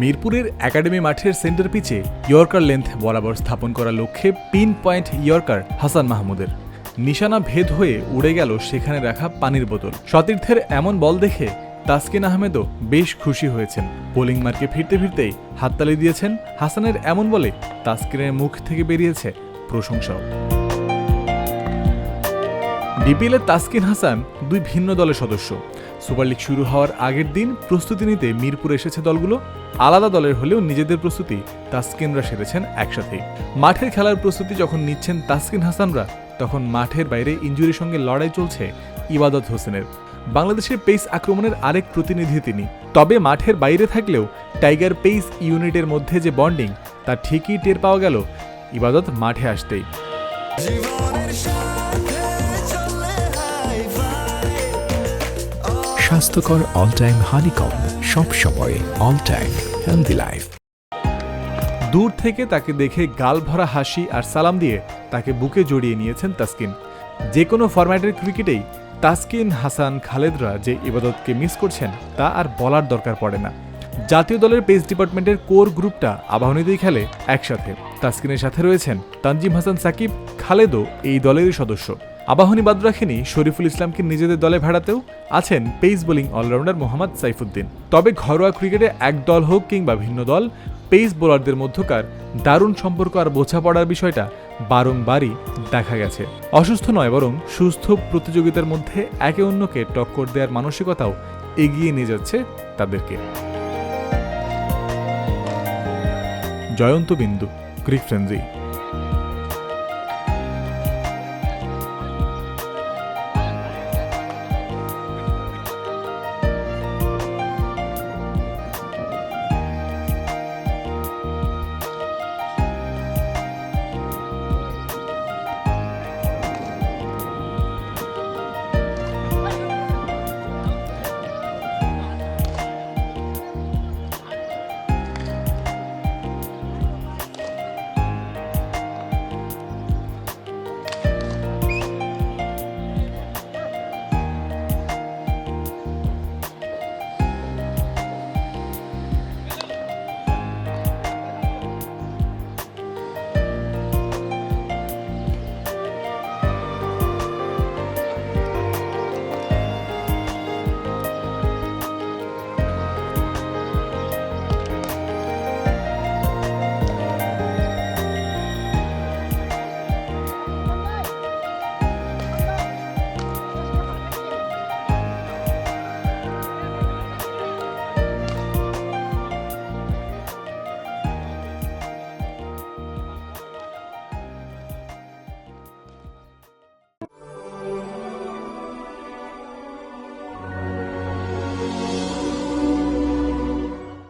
মিরপুরের একাডেমি মাঠের সেন্টার পিচে ইয়র্কার লেন্থ বরাবর স্থাপন করার লক্ষ্যে পিন পয়েন্ট ইয়র্কার হাসান মাহমুদের। নিশানা ভেদ হয়ে উড়ে গেল সেখানে রাখা পানির বোতল। সতীর্থের এমন বল দেখে তাসকিন আহমেদও বেশ খুশি হয়েছেন। বোলিং মার্কে ফিরতে ফিরতেই হাততালি দিয়েছেন হাসানের এমন বলে তাসকিনের মুখ থেকে বেরিয়েছে প্রশংসাও। বিপিএলের তাসকিন হাসান দুই ভিন্ন দলের সদস্য। সুপার লিগ শুরু হওয়ার আগের দিন প্রস্তুতি নিতে মিরপুর এসেছে দলগুলো। আলাদা দলের হলেও নিজেদের প্রস্তুতি তাসকিনরা সেরেছেন একসাথেই মাঠের খেলার প্রস্তুতি যখন নিচ্ছেন তাসকিন হাসানরা, তখন মাঠের বাইরে ইঞ্জুরির সঙ্গে লড়াই চলছে ইবাদত হোসেনের। বাংলাদেশের পেস আক্রমণের আরেক প্রতিনিধি তিনি। তবে মাঠের বাইরে থাকলেও টাইগার পেস ইউনিটের মধ্যে যে বন্ডিং, তা ঠিকই টের পাওয়া গেল ইবাদত মাঠে আসতেই। স্বাস্থ্যকর অল টাইম হানিকম সব সময় অল টাইম হেলদি লাইফ দূর থেকে তাকে দেখে গাল ভরা হাসি আর সালাম দিয়ে তাকে বুকে জড়িয়ে নিয়েছেন তাসকিন। যে কোনো ফরম্যাটের ক্রিকেটেই তাসকিন, হাসান, খালেদরা যে ইবাদতকে মিস করছেন, তা আর বলার দরকার পড়ে না। জাতীয় দলের পেস ডিপার্টমেন্টের কোর গ্রুপটা আবাহনীতেই খেলে একসাথে। তাসকিনের সাথে রয়েছেন তানজিম হাসান, সাকিব, খালেদও এই দলেরই সদস্য। আবাহনী বাদ রাখেনি শরীফুল ইসলামকে নিজেদের দলে ভাড়াতেও আছেন pace bowling allrounder Mohammad Saifuddin. তবে ঘরোয়া ক্রিকেটে এক দল হোক কিংবা ভিন্ন দল পেস বোলারদের মধ্যকার দারুণ সম্পর্ক আর বোঝাপড়ার বিষয়টা বারংবারই দেখা গেছে। অসুস্থ নয়, বরং সুস্থ প্রতিযোগিতার মধ্যে একে অন্যকে টক্কর দেওয়ার মানসিকতাও এগিয়ে নিয়ে যাচ্ছে তাদেরকে। জয়ন্ত বিন্দু ক্রিক ফ্রেন্সি